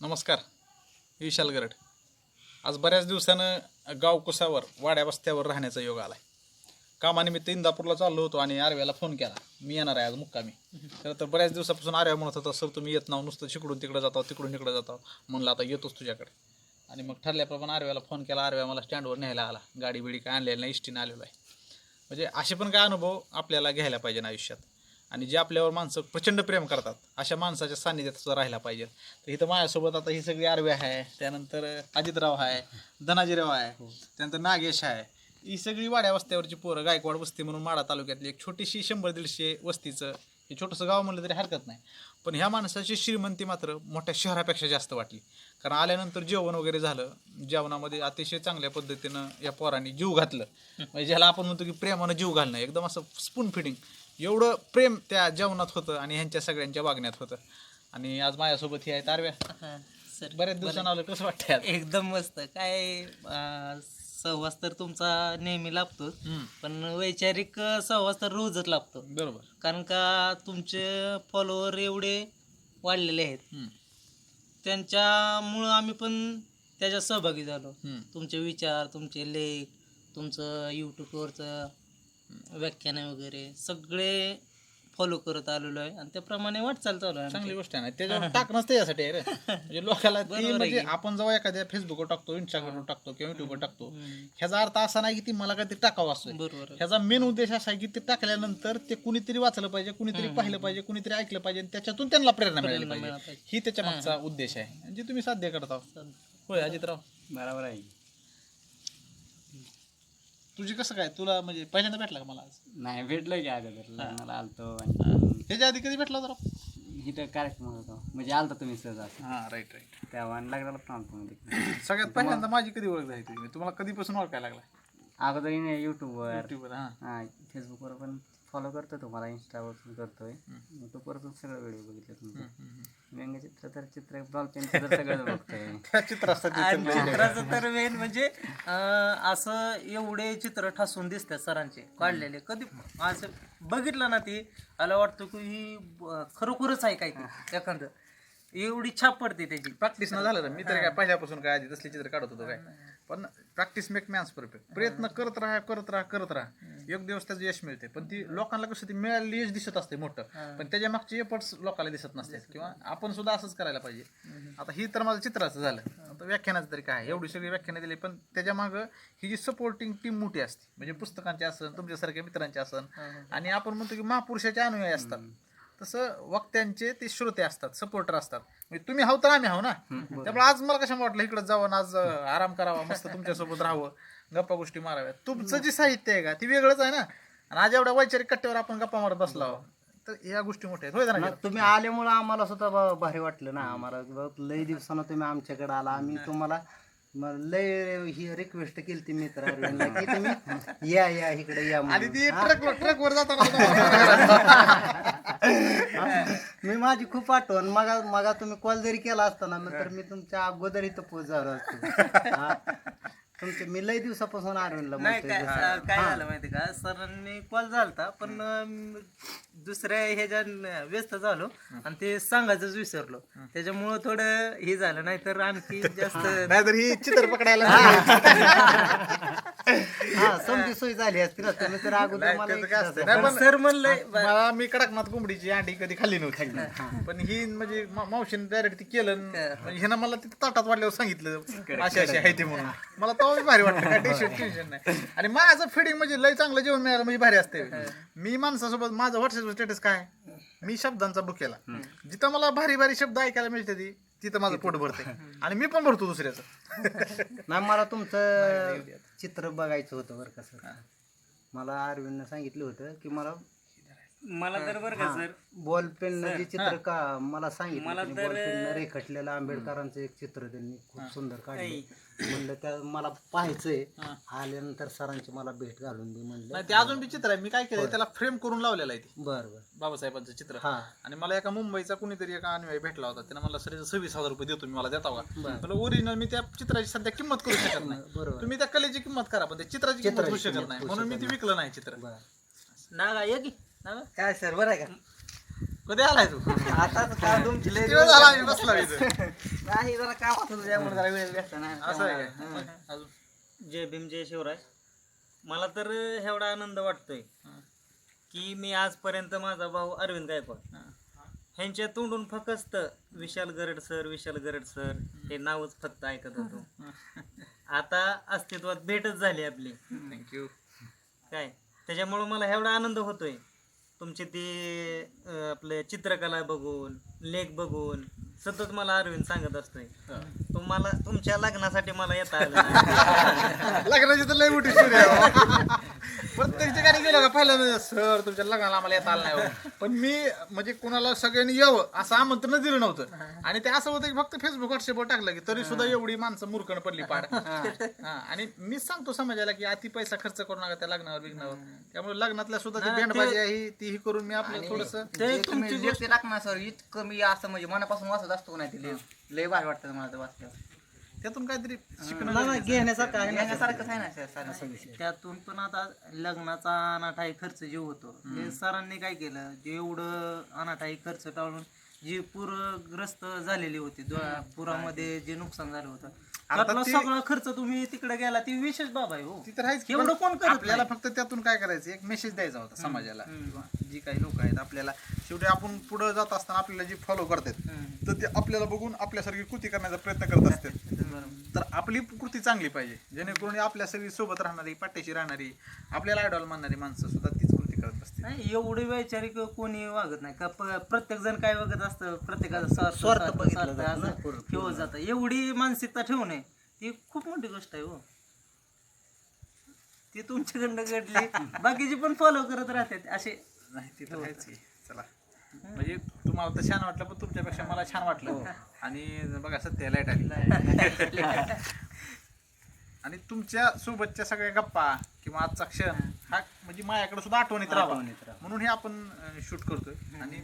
नमस्कार विशाल गरड. आज बऱ्याच दिवसानं गाव कुसावर वाड्या बस्त्यावर राहण्याचा योग आला आहे कामानिमित्त इंदापूरला चाललो होतो आणि आर्व्याला फोन केला. मी येणार आहे आज मुक्कामी. तर तर बऱ्याच दिवसापासून आर्व्या म्हणत होता सर तुम्ही येत नाव नुसतं शिकडून तिकडे जातो तिकडून इकडे जातो म्हणलं आता येतोच तुझ्याकडे. आणि मग ठरल्याप्रमाणे आर्व्याला फोन केला. आर्व्या मला स्टँडवर न्यायला आला. गाडी बिडी काय आणलेली नाही इष्टीनं आलेलो आहे. म्हणजे असे पण काय अनुभव आपल्याला घ्यायला पाहिजे ना आयुष्यात. आणि जे आपल्यावर माणसं प्रचंड प्रेम करतात अशा माणसाच्या सान्निध्यात सुद्धा राहायला पाहिजे. तर इथं माझ्यासोबत आता ही सगळी आरवी आहे त्यानंतर अजितराव आहे धनाजीराव आहे त्यानंतर नागेश आहे. ही सगळी वाड्या वस्त्यावरची पोरं गायकवाड वस्ती म्हणून माडा तालुक्यातली एक छोटीशी शंभर दीडशे वस्तीचं हे छोटंसं गाव म्हणलं तरी हरकत नाही. पण ह्या माणसाची श्रीमंती मात्र मोठ्या शहरापेक्षा जास्त वाटली. कारण आल्यानंतर जेवण वगैरे झालं. जेवणामध्ये अतिशय चांगल्या पद्धतीनं या पोरांनी जीव घातलं. म्हणजे ज्याला आपण म्हणतो की प्रेमानं जीव घालणं एकदम असं स्पून फिडिंग एवढं प्रेम त्या जेवणात होतं आणि ह्यांच्या सगळ्यांच्या वागण्यात होतं. आणि आज माझ्यासोबत ही आहेत आरव्या हा, सर. बऱ्याच दिवसानं आलं कसं वाटतंय आज? एकदम मस्त. काय अं, सहवास तर तुमचा नेहमी लाभतो. हम्म, पण वैचारिक सहवास तर रोजच लाभतो. बरोबर. कारण का तुमचे फॉलोअर एवढे वाढलेले आहेत. हम्म, त्यांच्यामुळं आम्ही पण त्याच्यात सहभागी झालो. हम्म, तुमचे विचार तुमचे लेख तुमचं यूट्यूबवरचं व्याख्याने वगैरे सगळे फॉलो करत आलेलो आहे. आणि त्याप्रमाणे वाटचाल चालू आहे चांगली आमची. गोष्ट आहे ना. त्याच्यावर टाकणंच त्याच्यासाठी आहे रे. म्हणजे लोकांना ती बरोबर आहे म्हणजे की. आपण जेव्हा एखाद्या फेसबुकवर टाकतो इंस्टाग्रामवर टाकतो किंवा युट्यूबवर टाकतो हम्म. ह्याचा अर्थ असा नाही की ती मला काहीतरी टाकावं असतोय बरोबर आहे. ह्याचा मेन उद्देश असा आहे की ते टाकल्यानंतर ते कुणीतरी वाचलं पाहिजे कुणीतरी पाहिलं पाहिजे कुणीतरी ऐकलं पाहिजे आणि त्याच्यातून त्यांना प्रेरणा मिळाली प्रेरणा पाहिजे. मिळाली पाहिजे. ही त्याच्या मागचा उद्देश आहे. आणि जे तुम्ही साध्य करत आहोत. होय अजितराव. बरोबर आहे. तुझी कसं काय? तुला म्हणजे पहिल्यांदा भेटला का मला आज? नाही भेटलं की अगोदर. लग्नाला आलतो आणि त्याच्या आधी कधी भेटला जरा इथं कार्यक्रम होतो. म्हणजे आलता तुम्ही सहज असं. हा राईट राईट तेव्हा आणि लग्नाला पण आलतो मध्ये सगळ्यात पहिल्यांदा माझी कधी ओळख झाली तुझी? तुम्हाला कधीपासून ओळखायला लागला अगोदर युट्यूबवर युट्यूबवर हा. हा फेसबुकवर पण फॉलो करतो तुम्हाला इंस्टावर पण करतोय. युट्यूबवर पण सगळं व्हिडिओ बघितले तुमचे व्यंगचित्र तर चित्र बॉल पेन तर सगळं बघतोय त्या आणि. चित्राचं तर मेन म्हणजे अं, असं एवढे चित्र ठासून दिसतात सरांचे काढलेले कधी असं बघितलं ना ती मला वाटतं की ही ब- खरोखरच आहे काय ते एखादं एवढी छाप पडते त्याची. प्रॅक्टिस न झालं ना मी तर काय पहिल्यापासून काय आधी तसले चित्र काढत होतो काय. पण प्रॅक्टिस मेक मॅन्स परफेक्ट प्रयत्न करत राहा करत राहा करत राहा. एक दिवस त्याचं यश मिळते. पण ती लोकांना कसं ती मिळालेली यश दिसत असते मोठं. पण त्याच्या मागचे एफर्ट्स लोकांना दिसत नसतात. किंवा आपण सुद्धा असंच करायला पाहिजे. आता ही तर माझं चित्राचं झालं. आता व्याख्यानाचं तरी काय एवढी सगळी व्याख्यानं दिली. पण त्याच्या मागं ही जी सपोर्टिंग टीम मोठी असते. म्हणजे पुस्तकांची असन तुमच्यासारख्या मित्रांची असन आणि आपण म्हणतो की महापुरुषाचे अनुयायी असतात. तसं वक्त्यांचे ते श्रोते असतात सपोर्टर असतात. म्हणजे तुम्ही हाव तर आम्ही हाव ना. त्यामुळे आज मला कशा वाटलं इकडे जावं आज आराम करावा मस्त तुमच्यासोबत राहावं गप्पा गोष्टी माराव्या तुमचं जे साहित्य आहे का ती वेगळंच आहे ना. आणि आज एवढ्या वैचारिक कट्ट्यावर आपण गप्पा मारत बसलो आहोत. तर या गोष्टी मोठ्या आहेत. होय ना तुम्ही आल्यामुळं आम्हाला सुद्धा ब- भारी वाटलं ना. आम्हाला लय दिवसानं तुम्ही आमच्याकडे आला. आम्ही तुम्हाला लय ही रिक्वेस्ट केली ती मित्र की तुम्ही या या इकडे या आणि म्हणून. ती ट्रक ट्रक वर जाताना मी माझी खूप आठवण. मगा मगा तुम्ही कॉल जरी केला असता ना तर मी तुमच्या अगोदर इथं पोच झालो असतो. हा. तुमचे मी लय दिवसापासून आरवणला नाही काय अं, काय झालं माहिती का? सरांनी कॉल झालता पण अं, दुसऱ्या ह्याच्या व्यस्त झालो आणि ते सांगायचंच विसरलो. त्याच्यामुळं थोडं हे झालं नाही तर आणखी जास्त नाहीतर ही चित्र पकडायला हा. झाली असती ना तुम्ही तर अगोदर मला एक सर म्हणलंय मला मी कडकनाथ कोंबडीची अंडी कधी खाल्ली नव्हती पण ही म्हणजे मा- मावशीने डायरेक्ट ती केलं. म्हणजे ह्यानं मला तिथे ताटात वाढल्यावर सांगितलं. अशी अशी आहे ते म्हणून. मला तेव्हा भारी वाटतं काय टेन्शन टेन्शन नाही. आणि माझं फिडिंग म्हणजे लय चांगलं जेवण मिळालं म्हणजे भारी असते मी माणसासोबत माझं व्हॉट्सअप स्टेटस काय? मी शब्दांचा बुक केला. जिथं मला भारी भारी शब्द ऐकायला मिळते ती तिथं माझं पोट भरते आणि मी पण भरतो दुसऱ्याचं. नाही मला तुमचं चित्र बघायचं होतं बरं का सर. मला अरविंदनं सांगितलं होतं की मला मला तर बरं का सर. बॉल पेन जे चित्र का मला सांगितलं बॉल पेन रेखटलेलं आंबेडकरांचं एक चित्र त्यांनी खूप सुंदर काढलं. म्हणलं त्या मला पाहायचंय. आल्यानंतर सरांची मला भेट घालून दे म्हणलं. नाही ते अजून बी चित्र आहे. मी काय केलंय त्याला फ्रेम करून लावलेलं आहे ते. बरं बरं. बाबासाहेबांचं चित्र. हा. आणि मला एका मुंबईचा कुणीतरी एका अनुयायी भेटला होता. त्यानं मला सर सव्वीस हजार रुपये देतो मी मला देता का? मला ओरिजिनल मी त्या चित्राची सध्या किंमत करू शकत नाही. बरोबर तुम्ही त्या कलेची किंमत करा पण त्या चित्राची किंमत होऊ शकत नाही. म्हणून मी ती विकलं नाही चित्र. नागा ये की. नागा काय सर बरं आहे का? कधी आलाय तू? आताच का तुमची लय वेळ झाला आम्ही बसला इथं? नाही जरा काम होतं त्यामुळे जरा वेळ भेटला ना असं आहे काय? अजून? जय भीम जय शिवराय. मला तर एवढा आनंद वाटतोय की मी आजपर्यंत माझा भाऊ अरविंद गायकवाड. ह्यांच्या तोंडून फक्त विशाल गरड सर विशाल गरड सर हे नावच फक्त ऐकत होतो. आता अस्तित्वात भेटच झाली आपली. थँक्यू काय? त्याच्यामुळं मला एवढा आनंद होतोय. तुमचे ते आपले चित्रकला बघून लेख बघून सतत मला अरविंद सांगत असतोय. तुम्हाला तुमच्या लग्नासाठी मला येता आलं नाही. लग्नाची तर लय मोठी स्टोरी आहे. प्रत्येक ठिकाणी पहिल्यांदा सर तुमच्या लग्नाला आम्हाला येता आलं नाही हो." पण मी म्हणजे कोणाला सगळ्यांनी यावं असं आमंत्रण दिलं नव्हतं. आणि ते असं होतं की फक्त फेसबुक व्हॉट्सअपवर टाकलं की तरी सुद्धा एवढी माणसं मूर्खण पडली पाड हा, आणि मीच सांगतो समाजाला की अति पैसा खर्च करू नका त्या लग्नावर बिग्नावर. त्यामुळे लग्नातल्या सुद्धा जी बँडबाजी आहे ती ही करून मी आपलं थोडस ते जे तुम्ही जे ते टाकणार सर इतकं मी असं म्हणजे मनापासून वाचत असतो का नाही ते? लय लय भारी वाटतं मला ते वाचल्यावर. त्यातून काहीतरी शिकणं ना, ना, घेण्यासारखं आहे ना? घेण्यासारखंच आहे ना सर सारं त्यातून पण आता लग्नाचा अनाठाई खर्च जे होतो ते सरांनी काय केलं? जे एवढं अनाठाई खर्च टाळून जी पूरग्रस्त झालेली होती पुरामध्ये जे नुकसान झालं होतं त्यातला ते- सगळा खर्च तुम्ही तिकडे गेला ती विशेष बाब आहे हो. ती तर आहेच की, एवढं कोण करत आपल्याला फक्त त्यातून काय करायचं? एक मेसेज द्यायचा होता समाजाला. जी काही लोक आहेत आपल्याला शेवटी आपण पुढे जात असताना आपल्याला जे फॉलो करतात तर ते आपल्याला बघून आपल्यासारखी कृती करण्याचा प्रयत्न करत असतात. तर आपली कृती चांगली पाहिजे जेणेकरून आपल्या सगळी सोबत राहणारी पाठीशी राहणारी आपल्याला आयडॉल मानणारी माणसं सुद्धा तीच कृती करत असते एवढे वैचारिक कोणी वागत नाही. का प्रत्येक जण काय वागत असतं? प्रत्येकाचा स्वार्थ जातं एवढी मानसिकता ठेवणे ही खूप मोठी गोष्ट आहे हो. ती तुमच्याकडनं घडली. बाकीची पण फॉलो करत राहतात. असे नाही ते तर आहेच की. चला. म्हणजे तुम्हाला तर छान वाटलं पण तुमच्यापेक्षा मला छान वाटलं. आणि बघा सध्या लाइट आली. आणि तुमच्या सोबतच्या सगळ्या गप्पा किंवा आजचा क्षण हा. म्हणजे माझ्याकडे सुद्धा आठवणीत राहावा. राहावा. म्हणून हे आपण शूट करतोय. आणि